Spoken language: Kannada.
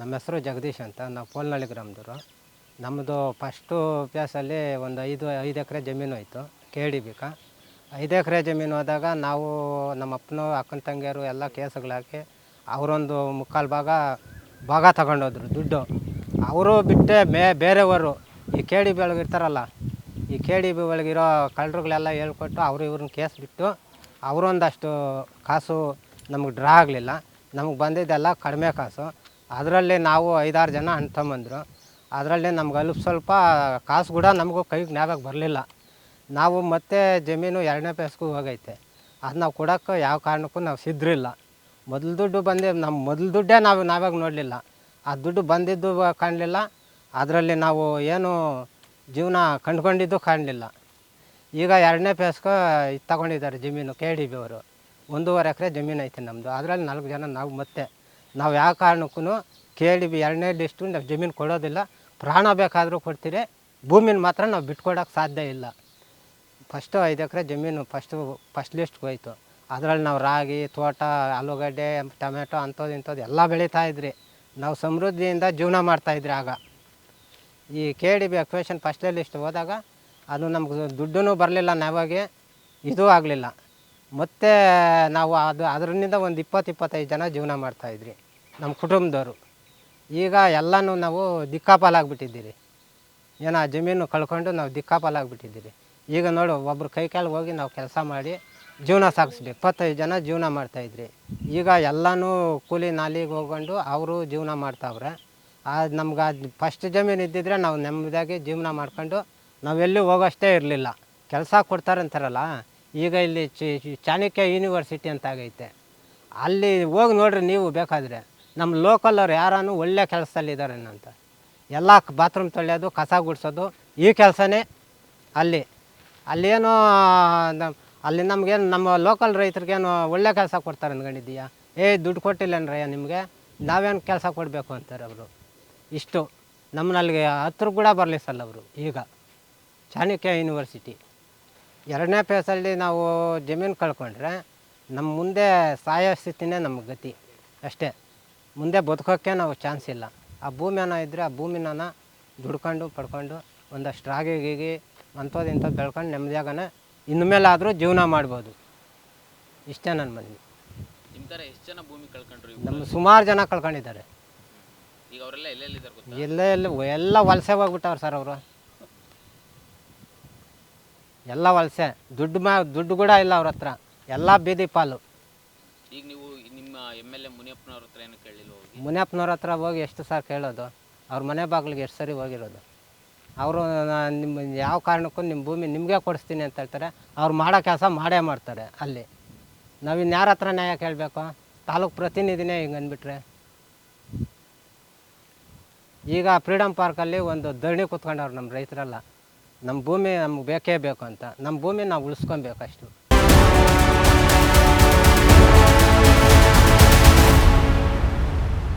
ನಮ್ಮ ಹೆಸರು ಜಗದೀಶ್ ಅಂತ. ನಾವು ಪೋಲ್ನಳ್ಳಿ ಗ್ರಾಮದವರು. ನಮ್ಮದು ಫಸ್ಟು ಪ್ಲೇಸಲ್ಲಿ ಒಂದು ಐದು ಐದು ಎಕರೆ ಜಮೀನು ಇತ್ತು ಕೆ ಡಿ ಬಿಕ ಐದು ಎಕರೆ ಜಮೀನು ಹೋದಾಗ ನಾವು ನಮ್ಮ ಅಪ್ಪನ ಅಕ್ಕನ ತಂಗಿಯರು ಎಲ್ಲ ಕೇಸುಗಳಾಕಿ ಅವರೊಂದು ಮುಕ್ಕಾಲು ಭಾಗ ಭಾಗ ತಗೊಂಡೋದ್ರು ದುಡ್ಡು. ಅವರು ಬಿಟ್ಟೆ ಮೇ, ಬೇರೆಯವರು. ಈ ಕೆ ಡಿ ಬಿ ಒಳಗಿರ್ತಾರಲ್ಲ ಈ ಕೆ ಡಿ ಬಿ ಒಳಗಿರೋ ಕಳ್ಳರುಗಳೆಲ್ಲ ಹೇಳ್ಕೊಟ್ಟು ಅವರು ಇವ್ರನ್ನ ಕೇಸ್ ಬಿಟ್ಟು ಅವರೊಂದಷ್ಟು ಕಾಸು ನಮಗೆ ಡ್ರಾ ಆಗಲಿಲ್ಲ. ನಮಗೆ ಬಂದಿದ್ದೆಲ್ಲ ಕಡಿಮೆ ಕಾಸು. ಅದರಲ್ಲಿ ನಾವು ಐದಾರು ಜನ ಅಣ್ಣ ತಮ್ಮಂದರು ಅದರಲ್ಲಿ ನಮ್ಗೆ ಅಲ್ಪ ಸ್ವಲ್ಪ ಕಾಸು ಕೂಡ ನಮಗೂ ಕೈಗೆ ಜ್ಞಾಪಕ ಬರಲಿಲ್ಲ. ನಾವು ಮತ್ತೆ ಜಮೀನು ಎರಡನೇ ಪೇಸ್ಗೂ ಹೋಗೈತೆ. ಅದು ನಾವು ಕೊಡೋಕ್ಕೆ ಯಾವ ಕಾರಣಕ್ಕೂ ನಾವು ಸಿದ್ರಿಲ್ಲ. ಮೊದಲು ದುಡ್ಡು ಬಂದು ನಮ್ಮ ಮೊದಲು ದುಡ್ಡೇ ನಾವು ನಾವಾಗ ನೋಡಲಿಲ್ಲ. ಆ ದುಡ್ಡು ಬಂದಿದ್ದು ಕಾಣಲಿಲ್ಲ. ಅದರಲ್ಲಿ ನಾವು ಏನು ಜೀವನ ಕಂಡುಕೊಂಡಿದ್ದು ಕಾಣಲಿಲ್ಲ. ಈಗ ಎರಡನೇ ಪೇಸ್ಗೆ ತಗೊಂಡಿದ್ದಾರೆ ಜಮೀನು ಕೆ ಡಿ ಬಿ ಅವರು. ಒಂದೂವರೆ ಎಕರೆ ಜಮೀನು ಐತೆ ನಮ್ಮದು ಅದರಲ್ಲಿ ನಾಲ್ಕು ಜನ ನಾವು ಮತ್ತೆ ನಾವು ಯಾವ ಕಾರಣಕ್ಕೂ ಕೇಳಿ ಬಿ ಎರಡನೇ ಲಿಸ್ಟು ನಾವು ಜಮೀನು ಕೊಡೋದಿಲ್ಲ. ಪ್ರಾಣ ಬೇಕಾದರೂ ಕೊಡ್ತೀರಿ. ಭೂಮಿನ ಮಾತ್ರ ನಾವು ಬಿಟ್ಕೊಡೋಕೆ ಸಾಧ್ಯ ಇಲ್ಲ. ಫಸ್ಟು ಐದು ಎಕರೆ ಜಮೀನು ಫಸ್ಟು, ಫಸ್ಟ್ ಲಿಸ್ಟ್ಗೆ ಹೋಯ್ತು. ಅದರಲ್ಲಿ ನಾವು ರಾಗಿ, ತೋಟ, ಆಲೂಗಡ್ಡೆ ಟೊಮೆಟೊ ಅಂಥದ್ದು ಇಂಥದ್ದು ಎಲ್ಲ ಬೆಳೀತಾ ಇದ್ರಿ. ನಾವು ಸಮೃದ್ಧಿಯಿಂದ ಜೀವನ ಮಾಡ್ತಾಯಿದ್ರಿ ಆಗ. ಈ K D B acquisition first list ಹೋದಾಗ ಅದು ನಮ್ಗೆ ದುಡ್ಡೂ ಬರಲಿಲ್ಲ ನಾವಾಗೆ, ಇದೂ ಆಗಲಿಲ್ಲ. ಮತ್ತು ನಾವು ಅದು ಅದರಿಂದ ಒಂದು ಇಪ್ಪತ್ತು ಇಪ್ಪತ್ತೈದು ಜನ ಜೀವನ ಮಾಡ್ತಾಯಿದ್ರಿ ನಮ್ಮ ಕುಟುಂಬದವರು. ಈಗ ಎಲ್ಲನೂ ನಾವು ದಿಕ್ಕಾಪಾಲಾಗ್ಬಿಟ್ಟಿದ್ದೀರಿ. ಏನೋ ಜಮೀನು ಕಳ್ಕೊಂಡು ನಾವು ದಿಕ್ಕಾಪಾಲಾಗ್ಬಿಟ್ಟಿದ್ದೀರಿ. ಈಗ ನೋಡು, ಒಬ್ರು ಕೈ ಕಾಲು ಹೋಗಿ ನಾವು ಕೆಲಸ ಮಾಡಿ ಜೀವನ ಸಾಗಿಸ್ಬೇಕು. ಇಪ್ಪತ್ತೈದು ಜನ ಜೀವನ ಮಾಡ್ತಾಯಿದ್ರಿ ಈಗ ಎಲ್ಲನೂ ಕೂಲಿ ನಾಲಿಗೆ ಹೋಗ್ಕೊಂಡು ಅವರು ಜೀವನ ಮಾಡ್ತಾವ್ರೆ. ಅದು ನಮ್ಗೆ ಅದು ಫಸ್ಟ್ ಜಮೀನು ಇದ್ದಿದ್ರೆ ನಾವು ನೆಮ್ಮದಿಯಾಗಿ ಜೀವನ ಮಾಡ್ಕೊಂಡು ನಾವೆಲ್ಲೂ ಹೋಗೋಷ್ಟೇ ಇರಲಿಲ್ಲ. ಕೆಲಸ ಕೊಡ್ತಾರೆ ಅಂತಾರಲ್ಲ ಈಗ ಇಲ್ಲಿ ಚಾಣಕ್ಯ ಯೂನಿವರ್ಸಿಟಿ ಅಂತ ಆಗೈತೆ. ಅಲ್ಲಿ ಹೋಗಿ ನೋಡ್ರಿ ನೀವು ಬೇಕಾದರೆ. ನಮ್ಮ ಲೋಕಲವ್ರು ಯಾರಾನು ಒಳ್ಳೆ ಕೆಲಸದಲ್ಲಿದ್ದಾರೆ ಅಂತ ಎಲ್ಲ ಬಾತ್ರೂಮ್ ತೊಳೆಯೋದು, ಕಸ ಗುಡಿಸೋದು, ಈ ಕೆಲಸನೇ ಅಲ್ಲಿ. ಅಲ್ಲೇನೋ ಅಲ್ಲಿ ನಮಗೇನು, ನಮ್ಮ ಲೋಕಲ್ ರೈತರಿಗೇನು ಒಳ್ಳೆ ಕೆಲಸ ಕೊಡ್ತಾರೆ ಅಂದ್ಕೊಂಡಿದ್ದೀಯಾ? ಏ, ದುಡ್ಡು ಕೊಟ್ಟಿಲ್ಲನ್ರಯ್ಯ ನಿಮಗೆ? ನಾವೇನು ಕೆಲಸ ಕೊಡಬೇಕು ಅಂತಾರೆ ಅವರು. ಇಷ್ಟು. ನಮ್ಮನಲ್ಲಿಗೆ ಹತ್ರ ಕೂಡ ಬರಲಿಸಲ್ಲ ಅವರು ಈಗ. ಚಾಣಕ್ಯ ಯೂನಿವರ್ಸಿಟಿ. ಎರಡನೇ ಫೇಸಲ್ಲಿ ನಾವು ಜಮೀನು ಕಳ್ಕೊಂಡ್ರೆ ನಮ್ಮ ಮುಂದೆ ಸಾಯೋ ಸ್ಥಿತಿನೇ ನಮ್ಮ ಗತಿ ಅಷ್ಟೇ. ಮುಂದೆ ಬದುಕೋಕ್ಕೆ ನಾವು ಚಾನ್ಸ್ ಇಲ್ಲ. ಆ ಭೂಮಿನ ಇದ್ದರೆ ಆ ಭೂಮಿನ ದುಡ್ಕೊಂಡು ಪಡ್ಕೊಂಡು ಒಂದಷ್ಟು ರಾಗಿ ಗೀಗಿ ಅಂಥದ್ದು ಇಂಥದ್ದು ಬೆಳ್ಕೊಂಡು ನೆಮ್ಮದಿಯಾಗನೇ ಇನ್ನು ಮೇಲಾದರೂ ಜೀವನ ಮಾಡ್ಬೋದು. ಇಷ್ಟೇ ನನ್ನ ಮನವಿ. ನಿಮ್ಮ ಥರ ಎಷ್ಟು ಜನ ಭೂಮಿ ಕಳ್ಕೊಂಡ್ರು ನಮ್ಮ ಸುಮಾರು ಜನ ಕಳ್ಕೊಂಡಿದ್ದಾರೆ. ಈಗ ಅವರೆಲ್ಲ ಎಲ್ಲೆಲ್ಲಿದ್ದಾರೆ ಎಲ್ಲ ಎಲ್ಲ ಎಲ್ಲ ವಲಸೆ ಹೋಗ್ಬಿಟ್ಟವ್ರು ಸರ್ ಅವರು. ಎಲ್ಲ ವಲಸೆ. ದುಡ್ಡು ಮಾ ದುಡ್ಡು ಕೂಡ ಇಲ್ಲ ಅವ್ರ ಹತ್ರ. ಎಲ್ಲ ಬೀದಿ ಪಾಲು. ಈಗ ನೀವು ನಿಮ್ಮ ಎಂ ಎಲ್ ಎ ಮುನಿಯಪ್ಪನವ್ರ ಹತ್ರ ಏನು ಕೇಳಿಲ್ಲ ಹೋಗಿ? ಮುನಿಯಪ್ಪನವ್ರ ಹತ್ರ ಹೋಗಿ ಎಷ್ಟು ಸಾರ್ ಕೇಳೋದು? ಅವ್ರ ಮನೆ ಬಾಗಿಲಿಗೆ ಎಷ್ಟು ಸರಿ ಹೋಗಿರೋದು? ಅವರು ನಿಮ್ಮ ಯಾವ ಕಾರಣಕ್ಕೂ ನಿಮ್ಮ ಭೂಮಿ ನಿಮಗೆ ಕೊಡಿಸ್ತೀನಿ ಅಂತ ಹೇಳ್ತಾರೆ. ಅವ್ರು ಮಾಡೋ ಕೆಲಸ ಮಾಡೇ ಮಾಡ್ತಾರೆ ಅಲ್ಲಿ. ನಾವು ಯಾರ ಹತ್ರ ನ್ಯಾಯ ಕೇಳಬೇಕು? ತಾಲೂಕು ಪ್ರತಿನಿಧಿನೇ ಹಿಂಗೆ ಅಂದ್ಬಿಟ್ರೆ. ಈಗ ಫ್ರೀಡಮ್ ಪಾರ್ಕಲ್ಲಿ ಒಂದು ಧರಣಿ ಕೂತ್ಕೊಂಡವ್ರು ನಮ್ಮ ರೈತರೆಲ್ಲ. ನಮ್ಮ ಭೂಮಿ ನಮ್ಗೆ ಬೇಕೇ ಬೇಕು ಅಂತ. ನಮ್ಮ ಭೂಮಿ ನಾವು ಉಳಿಸ್ಕೊಬೇಕು ಅಷ್ಟು